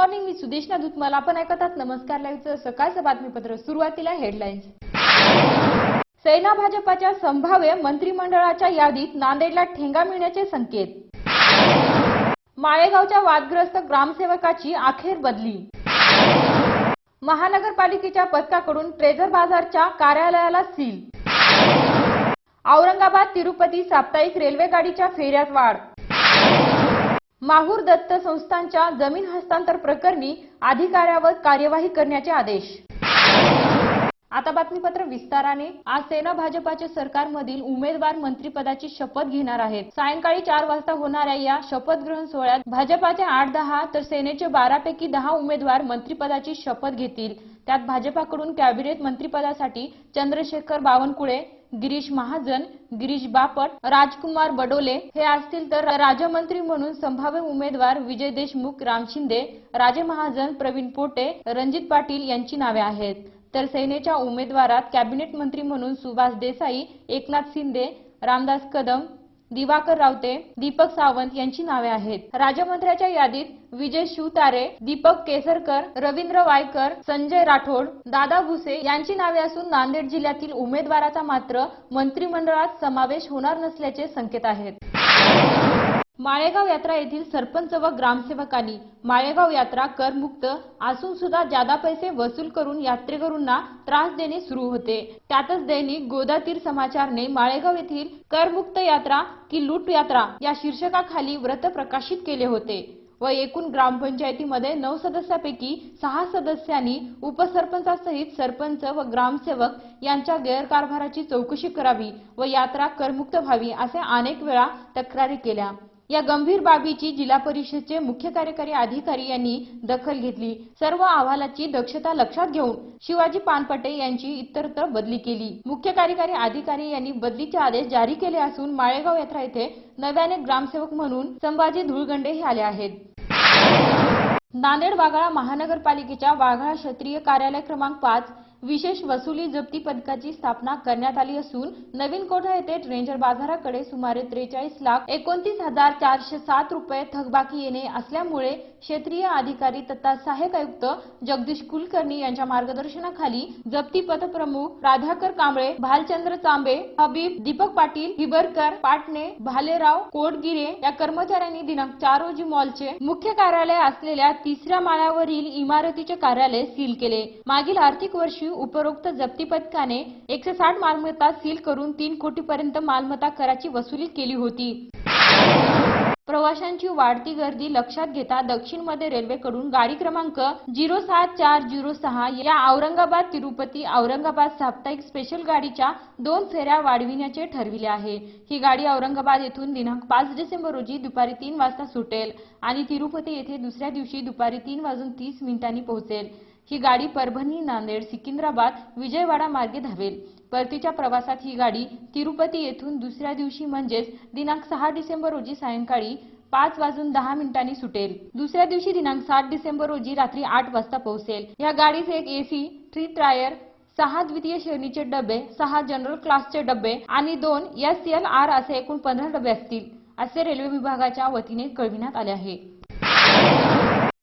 Morning मी सुदेशना दुधमाल आपण ऐकत आहात नमस्कार लाईव्हचं सकाळचं बातमीपत्र. सुरुवातीला हेडलाईन्स सेना भाजपाच्या संभाव्य मंत्रिमंडळाच्या यादीत नांदेडला ठेंगा मिळण्याचे संकेत. माळेगावच्या वादग्रस्त ग्रामसेवकाची अखेर बदली. महानगरपालिकेच्या पथकाकडून ट्रेझर बाजारच्या कार्यालयाला सील. औरंगाबाद तिरुपती साप्ताहिक रेल्वे गाडीच्या फेऱ्यात वाढ. माहूर दत्त संस्थांच्या जमीन हस्तांतर प्रकरणी अधिकाऱ्यावर कार्यवाही करण्याचे आदेश. आता बातमीपत्र विस्ताराने. आज सेना भाजपाच्या सरकारमधील उमेदवार मंत्रीपदाची शपथ घेणार आहेत. सायंकाळी चार वाजता होणाऱ्या या शपथ ग्रहण सोहळ्यात भाजपाचे आठ दहा तर सेनेचे बारापैकी दहा उमेदवार मंत्रीपदाची शपथ घेतील. त्यात भाजपाकडून कॅबिनेट मंत्रीपदासाठी चंद्रशेखर बावनकुळे गिरीश महाजन गिरीश बापट राजकुमार बडोले हे असतील तर राज्यमंत्री म्हणून संभाव्य उमेदवार विजय देशमुख राम शिंदे राजे महाजन प्रवीण पोटे रणजित पाटील यांची नावे आहेत. तर सेनेच्या उमेदवारात कॅबिनेट मंत्री म्हणून सुभाष देसाई एकनाथ शिंदे रामदास कदम दिवाकर रावते दीपक सावंत यांची नावे आहेत. राज्यमंत्र्याच्या यादीत विजय शिवतारे दीपक केसरकर रवींद्र वायकर संजय राठोड दादा भुसे यांची नावे असून नांदेड जिल्ह्यातील उमेदवाराचा मात्र मंत्रिमंडळात समावेश होणार नसल्याचे संकेत आहेत. माळेगाव यात्रा येथील सरपंच व ग्रामसेवकांनी माळेगाव यात्रा करमुक्त असून सुद्धा जादा पैसे वसूल करून यात्रेकरूंना त्रास देणे सुरू होते. त्यातच दैनिक गोदातीर समाचारने माळेगाव येथील करमुक्त यात्रा की लूट यात्रा या शीर्षकाखाली व्रत प्रकाशित केले होते व एकूण ग्रामपंचायतीमध्ये नऊ सदस्यापैकी सहा सदस्यांनी उपसरपंचासहित सरपंच व ग्रामसेवक यांच्या गैरकारभाराची चौकशी करावी व यात्रा करमुक्त व्हावी असे अनेक वेळा तक्रारी केल्या. या गंभीर बाबीची जिल्हा परिषदचे मुख्य कार्यकारी अधिकारी यांनी दखल घेतली. सर्व अहवालाची दक्षता लक्षात घेऊन शिवाजी पानपटे यांची इतरत्र बदली केली. मुख्य कार्यकारी अधिकारी यांनी बदलीचे आदेश जारी केले असून माळेगाव यात्रा येथे नव्याने ग्रामसेवक म्हणून संभाजी धुळगंडे हे आले आहेत. नांदेड वाघाळा महानगरपालिकेच्या वाघाळा क्षेत्रीय कार्यालय क्रमांक पाच विशेष वसुली जप्ती पथकाची स्थापना करण्यात आली असून नवीन कोठा येथे रेंजर बाजाराकडे सुमारे त्रेचाळीस लाख एकोणतीस हजार चारशे सात रुपये थकबाकी येणे असल्यामुळे क्षेत्रीय अधिकारी तथा सहाय्यक आयुक्त जगदीश कुलकर्णी यांच्या मार्गदर्शनाखाली जप्ती पथप्रमुख राधाकर कांबळे भालचंद्र चांबे हबीब दीपक पाटील हिबरकर पाटणे भालेराव कोटगिरे या कर्मचाऱ्यांनी दिनांक चार रोजी मॉलचे मुख्य कार्यालय असलेल्या तिसऱ्या माळ्यावरील इमारतीचे कार्यालय सील केले. मागील आर्थिक वर्षी उपरोक्त जप्ती पथकाने एकशे साठ मालमत्ता सील करून तीन कोटीपर्यंत मालमत्ता कराची वसुली केली होती. प्रवाशांची वाढती गर्दी लक्षात घेता दक्षिण मध्य रेल्वेकडून गाडी क्रमांक झिरो सात चार झिरो सहा या औरंगाबाद तिरुपती औरंगाबाद साप्ताहिक स्पेशल गाडीच्या दोन फेऱ्या वाढविण्याचे ठरविले आहे. ही गाडी औरंगाबाद येथून दिनांक पाच डिसेंबर रोजी दुपारी तीन वाजता सुटेल आणि तिरुपती येथे दुसऱ्या दिवशी दुपारी तीन वाजून तीस मिनिटांनी पोहोचेल. ही गाडी परभणी नांदेड सिकिंद्राबाद विजयवाडा मार्गे धावेल. परतीच्या प्रवासात ही गाडी तिरुपती येथून दुसऱ्या दिवशी म्हणजेच दिनांक सहा डिसेंबर रोजी सायंकाळी पाच वाजून दहा मिनिटांनी सुटेल. दुसऱ्या दिवशी दिनांक सात डिसेंबर रोजी रात्री आठ वाजता पोहोचेल. या गाडीत एक एसी थ्री टायर सहा द्वितीय श्रेणीचे डबे सहा जनरल क्लासचे डबे आणि दोन एस एल आर असे एकूण पंधरा डबे असतील असे रेल्वे विभागाच्या वतीने कळविण्यात आले आहे.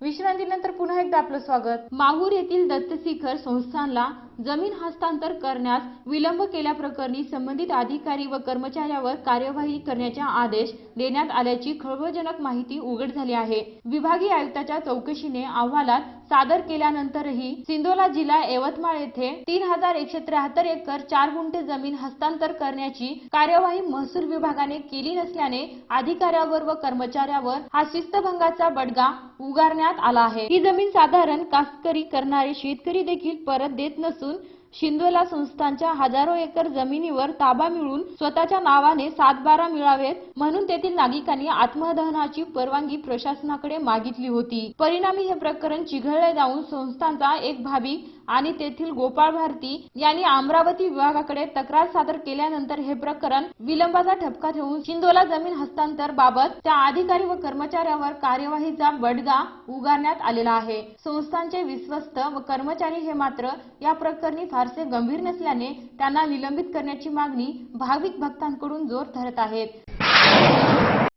विश्रांतीनंतर पुन्हा एकदा आपलं स्वागत. माहूर येथील दत्तशिखर संस्थानला जमीन हस्तांतर करण्यास विलंब केल्याप्रकरणी संबंधित अधिकारी व कर्मचाऱ्यावर कार्यवाही करण्याचे आदेश देण्यात आल्याची खळबळजनक माहिती उघड झाली आहे. विभागीय आयुक्ताच्या चौकशीने अहवालात सादर केल्यानंतरही सिंदोला जिल्हा यवतमाळ येथे तीन हजार एकशे त्र्याहत्तर एकर चार गुंठे जमीन हस्तांतर करण्याची कार्यवाही महसूल विभागाने केली नसल्याने अधिकाऱ्यावर व कर्मचाऱ्यावर हा शिस्तभंगाचा बडगा उगारण्यात आला आहे. ही जमीन साधारण कास्तकरी करणारे शेतकरी देखील परत देत नसून शिंदोला संस्थांच्या हजारो एकर जमिनीवर ताबा मिळून स्वतःच्या नावाने सातबारा मिळावेत म्हणून तेथील नागरिकांनी आत्मदहनाची परवानगी प्रशासनाकडे मागितली होती. परिणामी हे प्रकरण चिघळले जाऊन संस्थांचा एक भाविक आणि तेथील गोपाळ भारती यांनी अमरावती विभागाकडे तक्रार सादर केल्यानंतर हे प्रकरण विलंबाचा ठपका ठेवून शिंदोला जमीन हस्तांतर बाबत त्या अधिकारी व कर्मचाऱ्यावर कार्यवाहीचा बडगा उगारण्यात आलेला आहे. संस्थांचे विश्वस्त व कर्मचारी हे मात्र या प्रकरणी फारसे गंभीर नसल्याने त्यांना निलंबित करण्याची मागणी भाविक भक्तांकडून जोर धरत आहेत.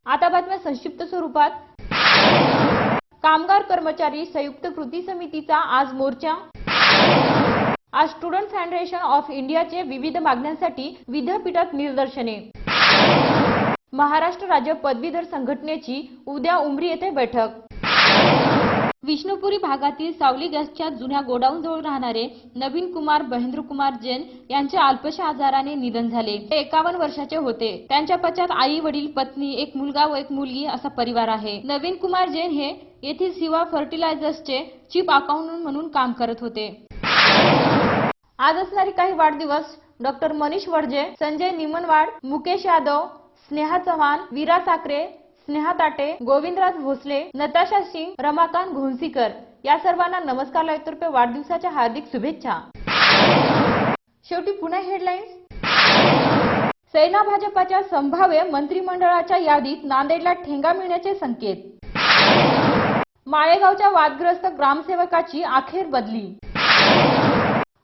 आता बातम्या संक्षिप्त स्वरूपात. कामगार कर्मचारी संयुक्त कृती समितीचा आज मोर्चा आज स्टुडंट फेडरेशन ऑफ इंडियाचे विविध मागण्यांसाठी विद्यापीठात निदर्शने. महाराष्ट्र राज्य पदवीधर संघटनेची उद्या उमरी येथे बैठक. विष्णुपुरी भागातील सावली गॅसच्या जुन्या गोडाऊनजवळ राहणारे नवीन कुमार महेंद्र कुमार जैन यांचे अल्पशा आजाराने निधन झाले. ते एकावन्न वर्षाचे होते. त्यांच्या पश्चात आई वडील पत्नी एक मुलगा व एक मुलगी असा परिवार आहे. नवीन कुमार जैन हे येथील सिवा फर्टिलायझर्सचे चीफ अकाउंटंट म्हणून काम करत होते. आज असणारी काही वाढदिवस डॉक्टर मनीष वडजे संजय निमनवाड मुकेश यादव स्नेहा चव्हाण वीरा साकरे स्नेहा ताटे गोविंदराज भोसले नताशा सिंग रमाकांत घोंसीकर या सर्वांना नमस्कार लाईतर्फे वाढदिवसाच्या हार्दिक शुभेच्छा. शेवटी पुन्हा हेडलाईन्स सेना भाजपाच्या संभाव्य मंत्रिमंडळाच्या यादीत नांदेडला ठेंगा मिळण्याचे संकेत. माळेगावच्या वादग्रस्त ग्रामसेवकाची अखेर बदली.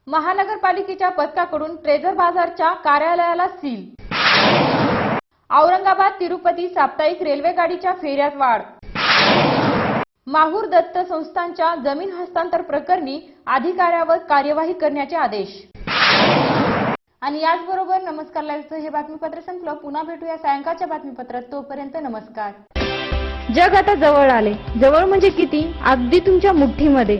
महानगरपालिकेच्या पथकाकडून ट्रेझर बाजारच्या कार्यालयाला सील. औरंगाबाद तिरुपती साप्ताहिक रेल्वे गाडीच्या फेऱ्यात वाढ. माहूर दत्त संस्थांच्या जमीन हस्तांतर प्रकरणी अधिकाऱ्यावर कार्यवाही करण्याचे आदेश. आणि याचबरोबर नमस्कार लाईव्हचं हे बातमीपत्र संपलं. पुन्हा भेटूया सायंकाळच्या बातमीपत्रात. तोपर्यंत नमस्कार. जग आता जवळ आले. जवळ म्हणजे किती? अगदी तुमच्या मुठ्ठीमध्ये